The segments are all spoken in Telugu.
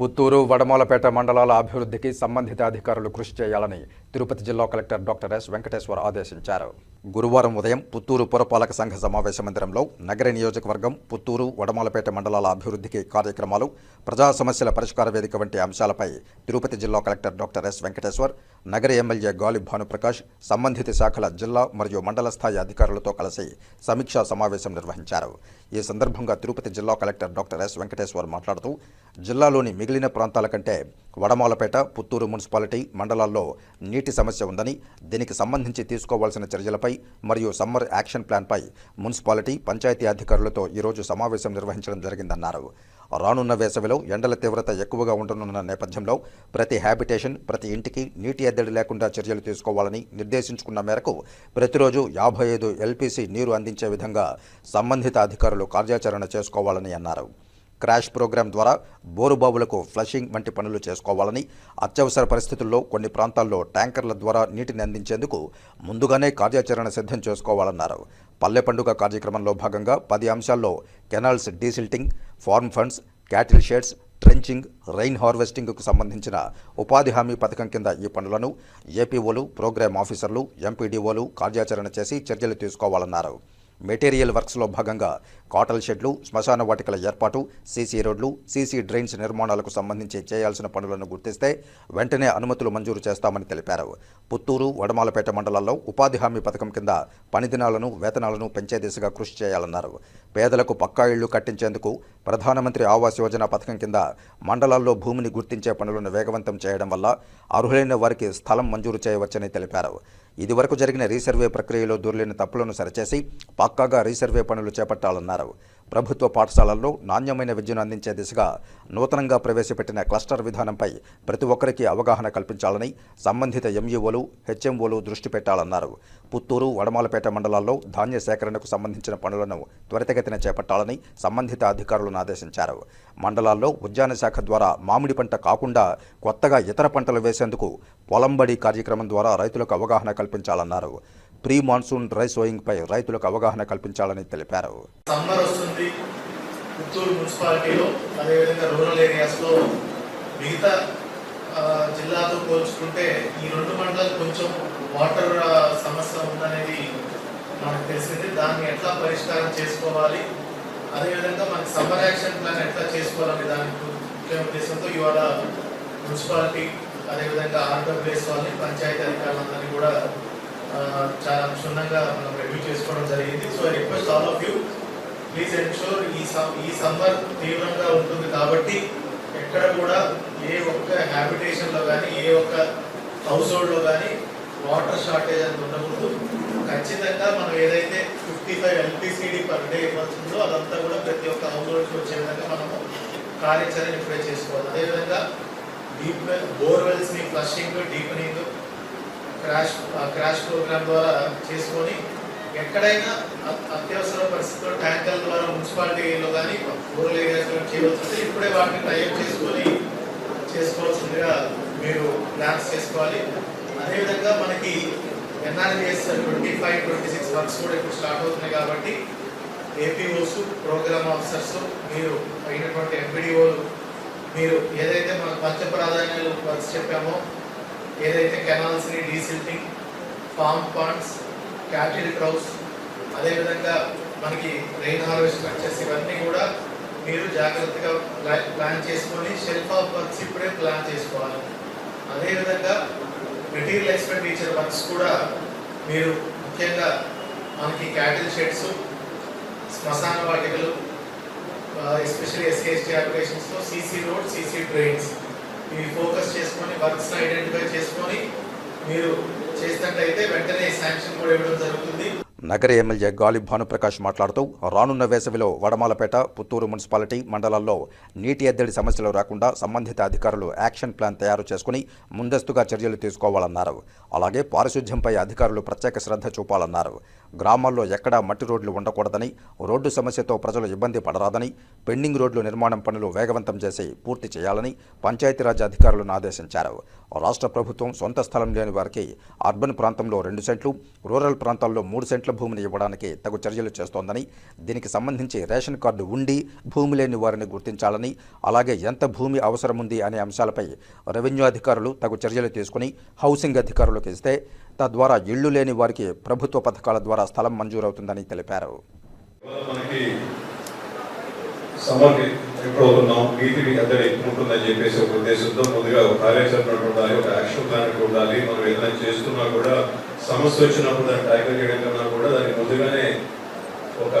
పుత్తూరు వడమూలపేట మండలాల అభివృద్ధికి సంబంధిత అధికారులు కృషి చేయాలని తిరుపతి జిల్లా కలెక్టర్ డాక్టర్ ఎస్ వెంకటేశ్వర్ ఆదేశించారు. గురువారం ఉదయం పుత్తూరు పురపాలక సంఘ సమావేశ మందిరంలో నగర నియోజకవర్గం పుత్తూరు వడమాలపేట మండలాల అభివృద్ధికి కార్యక్రమాలు ప్రజా సమస్యల పరిష్కార వేదిక వంటి అంశాలపై తిరుపతి జిల్లా కలెక్టర్ డాక్టర్ ఎస్ వెంకటేశ్వర్ నగర ఎమ్మెల్యే గాలి భానుప్రకాష్ సంబంధిత శాఖల జిల్లా మరియు మండల స్థాయి అధికారులతో కలిసి సమీక్షా సమావేశం నిర్వహించారు. ఈ సందర్భంగా తిరుపతి జిల్లా కలెక్టర్ డాక్టర్ ఎస్ వెంకటేశ్వర్ మాట్లాడుతూ జిల్లాలోని మిగిలిన ప్రాంతాల కంటే వడమాలపేట పుత్తూరు మున్సిపాలిటీ మండలాల్లో నీటి సమస్య ఉందని దీనికి సంబంధించి తీసుకోవాల్సిన చర్యలపై మరియు సమ్మర్ యాక్షన్ ప్లాన్పై మున్సిపాలిటీ పంచాయతీ అధికారులతో ఈరోజు సమావేశం నిర్వహించడం జరిగిందన్నారు. రానున్న వేసవిలో ఎండల తీవ్రత ఎక్కువగా ఉండనున్న నేపథ్యంలో ప్రతి హ్యాబిటేషన్ ప్రతి ఇంటికి నీటి ఎద్దడి లేకుండా చర్యలు తీసుకోవాలని నిర్దేశించుకున్న మేరకు ప్రతిరోజు యాభై ఐదు ఎల్పీసీ నీరు అందించే విధంగా సంబంధిత అధికారులు కార్యాచరణ చేసుకోవాలని అన్నారు. క్రాష్ ప్రోగ్రాం ద్వారా బోరుబావులకు ఫ్లషింగ్ వంటి పనులు చేసుకోవాలని అత్యవసర పరిస్థితుల్లో కొన్ని ప్రాంతాల్లో ట్యాంకర్ల ద్వారా నీటిని అందించేందుకు ముందుగానే కార్యాచరణ సిద్ధం చేసుకోవాలన్నారు. పల్లె పండుగ కార్యక్రమంలో భాగంగా పది అంశాల్లో canals desilting farm funds cattle sheds trenching rain హార్వెస్టింగ్కు సంబంధించిన ఉపాధి హామీ పథకం కింద ఈ పనులను ఏపీఓలు ప్రోగ్రామ్ ఆఫీసర్లు ఎంపీడీఓలు కార్యాచరణ చేసి చర్యలు తీసుకోవాలన్నారు. మెటీరియల్ వర్క్స్లో భాగంగా కాటల్ షెడ్లు శ్మశాన వాటికల ఏర్పాటు సీసీ రోడ్లు సీసీ డ్రైన్స్ నిర్మాణాలకు సంబంధించి చేయాల్సిన పనులను గుర్తిస్తే వెంటనే అనుమతులు మంజూరు చేస్తామని తెలిపారు. పుత్తూరు వడమాలపేట మండలాల్లో ఉపాధి హామీ పథకం కింద పని దినాలను వేతనాలను పెంచే దిశగా కృషి చేయాలన్నారు. పేదలకు పక్కా ఇళ్ళు కట్టించేందుకు ప్రధానమంత్రి ఆవాస్ యోజన పథకం కింద మండలాల్లో భూమిని గుర్తించే పనులను వేగవంతం చేయడం వల్ల అర్హులైన వారికి స్థలం మంజూరు చేయవచ్చని తెలిపారు. ఇదివరకు జరిగిన రీసర్వే ప్రక్రియలో దూరలేని తప్పులను సరిచేసి పక్కాగా రీసర్వే పనులు చేపట్టాలన్నారు. ప్రభుత్వ పాఠశాలల్లో నాణ్యమైన విద్యను అందించే దిశగా నూతనంగా ప్రవేశపెట్టిన క్లస్టర్ విధానంపై ప్రతి ఒక్కరికి అవగాహన కల్పించాలని సంబంధిత ఎంఈఓలు హెచ్ఎంఓలు దృష్టి పెట్టాలన్నారు. పుత్తూరు వడమాలపేట మండలాల్లో ధాన్య సేకరణకు సంబంధించిన పనులను త్వరితగతిన చేపట్టాలని సంబంధిత అధికారులను ఆదేశించారు. మండలాల్లో ఉద్యాన శాఖ ద్వారా మామిడి పంట కాకుండా కొత్తగా ఇతర పంటలు వేసేందుకు పొలంబడి కార్యక్రమం ద్వారా రైతులకు అవగాహన కల్పించాలన్నారు. ప్రీ మాన్సూన్ డ్రై సోయింగ్ పై రైతులకు అవగాహన కల్పించాలని తెలిపారు. సమ్మర్ వస్తుంది. పుత్తూరు మున్సిపాలిటీలో అదేవిధంగా రూరల్ ఏరియాస్లో మిగతా జిల్లాతో పోల్చుకుంటే ఈ రెండు మండలాలు కొంచెం వాటర్ సమస్య ఉందనేది మనకు తెలిసింది. దాన్ని ఎట్లా పరిష్కారం చేసుకోవాలి? అదేవిధంగా మనకి సమ్మర్ యాక్షన్ ప్లాన్ ఎట్లా చేసుకోవాలనే దాని ముఖ్య ఉద్దేశంతో ఇవాళ మున్సిపాలిటీ అదేవిధంగా ఆర్డబ్ల్యూఎస్ వాళ్ళని పంచాయతీ అధికారులందరినీ కూడా క్షుణ్ణంగా మనం రివ్యూ చేసుకోవడం జరిగింది. So I request all of you please ensure ఈ ఈ సమ్మర్ తీవ్రంగా ఉంటుంది కాబట్టి ఎక్కడ కూడా ఏ ఒక్క హ్యాబిటేషన్లో కానీ ఏ ఒక్క హౌస్ హోల్డ్లో కానీ వాటర్ షార్టేజ్ అనేది ఉండకూడదు. ఖచ్చితంగా మనం ఏదైతే fifty five LPCD per day ఇవ్వాల్సిందో అదంతా కూడా ప్రతి ఒక్క హౌస్ హోల్డ్కి వచ్చే విధంగా మనము కార్యాచరణ ఇప్పుడే చేసుకోవాలి. అదేవిధంగా deep బోర్వెల్స్ని flushing deepening crash crash programme ద్వారా చేసుకొని ఎక్కడైనా అత్యవసర పరిస్థితుల్లో ట్యాంకర్ల ద్వారా మున్సిపాలిటీలో కానీ రూరల్ ఏరియాస్లో చేయవలసింది ఇప్పుడే వాటిని టైప్ చేసుకొని చేసుకోవాల్సిందిగా మీరు ప్లాన్స్ చేసుకోవాలి. అదేవిధంగా మనకి NRGS twenty five twenty six works కూడా ఇప్పుడు స్టార్ట్ అవుతున్నాయి కాబట్టి ఏపీఓస్ ప్రోగ్రామ్ ఆఫీసర్స్ మీరు అయినటువంటి ఎంపీడీఓలు మీరు ఏదైతే మన పంచ ప్రాధాన్యాలు వర్క్స్ చెప్పామో ఏదైతే కెనాల్స్ని డీసిల్టింగ్ ఫామ్ పాండ్స్ క్యాటిల్ క్రౌస్ అదేవిధంగా మనకి రెయిన్ హార్వెస్ట్ వచ్చేసి ఇవన్నీ కూడా మీరు జాగ్రత్తగా ప్లాన్ చేసుకొని షెల్ఫ్ ఆఫ్ వర్క్స్ ఇప్పుడే ప్లాన్ చేసుకోవాలి. అదేవిధంగా మెటీరియల్ ఎక్స్పెండిచర్ వర్క్స్ కూడా మీరు ముఖ్యంగా మనకి క్యాటిల్ షెడ్స్ శ్మశాన వాటికలు ఎస్పెషల్లీ ఎస్సీ ఎస్టీ అప్లికేషన్స్లో సీసీ రోడ్ సీసీ ట్రైన్స్ మీరు ఫోకస్ చేసుకొని వర్క్స్ ఐడెంటిఫై చేసుకొని మీరు చేసినట్లయితే వెంటనే శాంక్షన్ కూడా ఇవ్వడం జరుగుతుంది. నగర ఎమ్మెల్యే గాలి భానుప్రకాష్ మాట్లాడుతూ రానున్న వేసవిలో వడమాలపేట పుత్తూరు మున్సిపాలిటీ మండలాల్లో నీటి ఎద్దడి సమస్యలు రాకుండా సంబంధిత అధికారులు యాక్షన్ ప్లాన్ తయారు చేసుకుని ముందస్తుగా చర్యలు తీసుకోవాలన్నారు. అలాగే పారిశుధ్యంపై అధికారులు ప్రత్యేక శ్రద్ధ చూపాలన్నారు. గ్రామాల్లో ఎక్కడా మట్టి రోడ్లు ఉండకూడదని రోడ్డు సమస్యతో ప్రజలు ఇబ్బంది పడరాదని పెండింగ్ రోడ్లు నిర్మాణం పనులు వేగవంతం చేసి పూర్తి చేయాలని పంచాయతీరాజ్ అధికారులను ఆదేశించారు. రాష్ట్ర ప్రభుత్వం సొంత స్థలం లేని వారికి అర్బన్ ప్రాంతంలో రెండు సెంట్లు రూరల్ ప్రాంతాల్లో మూడు సెంట్లు సెంట్ల భూమిని ఇవ్వడానికి తగు చర్యలు చేస్తోందని దీనికి సంబంధించి రేషన్ కార్డు ఉండి భూమి లేని వారిని గుర్తించాలని అలాగే ఎంత భూమి అవసరముంది అనే అంశాలపై రెవెన్యూ అధికారులు తగు చర్యలు తీసుకుని హౌసింగ్ అధికారులకు ఇస్తే తద్వారా ఇళ్ళు లేని వారికి ప్రభుత్వ పథకాల ద్వారా స్థలం మంజూరవుతుందని తెలిపారు. ఇవాళ ఎప్పుడు సమ్మర్ ఎప్పుడవుతున్నాం నీటిని ఎద్దడి ఉంటుందని చెప్పేసి ఒక ఉద్దేశంతో ముందుగా ఒక కార్యాచరణ ఉండాలి ఒక యాక్షన్ ప్లాన్ ఉండాలి. మనం ఏదైనా చేస్తున్నా కూడా సమస్య వచ్చినప్పుడు దాన్ని ట్యాకిల్ చేయడం కన్నా కూడా దానికి ముందుగానే ఒక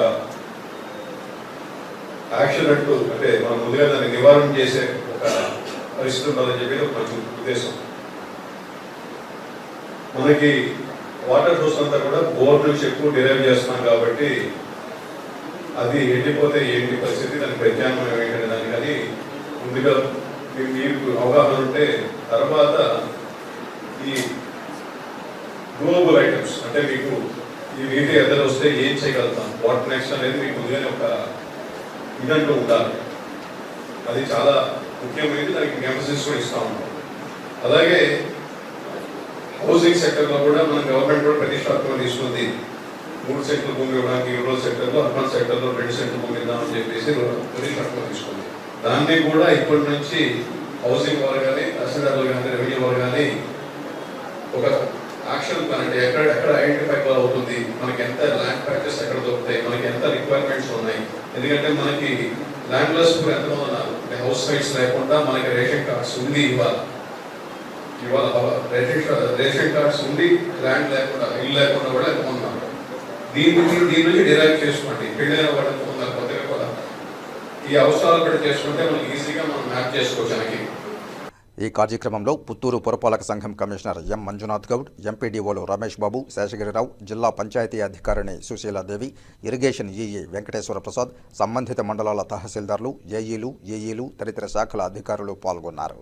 యాక్షన్ అంటూ అంటే మనం ముందుగా దాన్ని నివారణ చేసే ఒక పరిస్థితి ఉండాలని చెప్పి ఒక మంచి ఉద్దేశం. మనకి వాటర్ సోర్స్ అంతా కూడా బోర్ నుంచి ఎక్కువ డిరైవ్ చేస్తున్నాం కాబట్టి అది ఎండిపోతే ఏంటి పరిస్థితి? దానికి ప్రత్యామ్నాయం ఏంటనే దానికి అది ముందుగా మీకు అవగాహన ఉంటే తర్వాత ఈ గ్లోబల్ ఐటమ్స్ అంటే మీకు ఈ నీటి ఎద్దరు వస్తే ఏం చేయగలుగుతాం? వాట్ నెక్స్ట్ అనేది మీకు ముందుగానే ఒక ఇదంటూ ఉండాలి. అది చాలా ముఖ్యమైనది దానికి ఎంఫసిస్ కూడా ఇస్తా ఉంటాం అలాగే హౌసింగ్ సెక్టర్లో కూడా మన గవర్నమెంట్ కూడా ప్రతిష్టాత్మకం తీసుకుంది. మూడు సెంట్లు భూమి ఇవ్వడానికి రూరల్ సెక్టర్లో అర్బన్ సెక్టర్లో రెండు సెంట్లు భూమి ఇద్దామని చెప్పేసి ప్రతిష్టాత్మక తీసుకుంది దాన్ని కూడా ఇప్పటి నుంచి హౌసింగ్ వాళ్ళు కానీ తహసీల్దార్లు కానీ రెవెన్యూ వాళ్ళు కానీ ఒక యాక్షన్ ప్లాన్ అంటే ఎక్కడ ఎక్కడ ఐడెంటిఫై అవుతుంది మనకి ఎంత ల్యాండ్ ప్యాక్చర్స్ ఎక్కడ దొరుకుతాయి మనకి ఎంత రిక్వైర్మెంట్స్ ఉన్నాయి. ఎందుకంటే మనకి ల్యాండ్ లెస్ ఎంతమంది ఉన్నారు? హౌస్ రైట్స్ లేకుండా మనకి రేషన్ కార్డ్స్ ఉంది ఇవాళ ఇవాళ రేషన్ రేషన్ కార్డ్స్ ఉండి ల్యాండ్ లేకుండా ఇల్లు లేకుండా కూడా ఎంతమంది ఉన్నారు? దీని నుంచి దీని నుంచి డిరైవ్ చేసుకోండి. పెళ్ళైన వాళ్ళు ఎంతమంది ఉన్నారు కొత్తగా కూడా ఈ అవసరాలు కూడా చేసుకుంటే మనం ఈజీగా మనం మ్యాప్ చేసుకోవచ్చు మనకి ఈ కార్యక్రమంలో పుత్తూరు పురపాలక సంఘం కమిషనర్ ఎం మంజునాథ్ గౌడ్ ఎంపీడీఓలు రమేష్ బాబు శేషగిరిరావు జిల్లా పంచాయతీ అధికారిణి సుశీలాదేవి ఇరిగేషన్ ఈఈ వెంకటేశ్వర ప్రసాద్ సంబంధిత మండలాల తహసీల్దార్లు ఏఈలు ఏఈలు తదితర శాఖల అధికారులు పాల్గొన్నారు.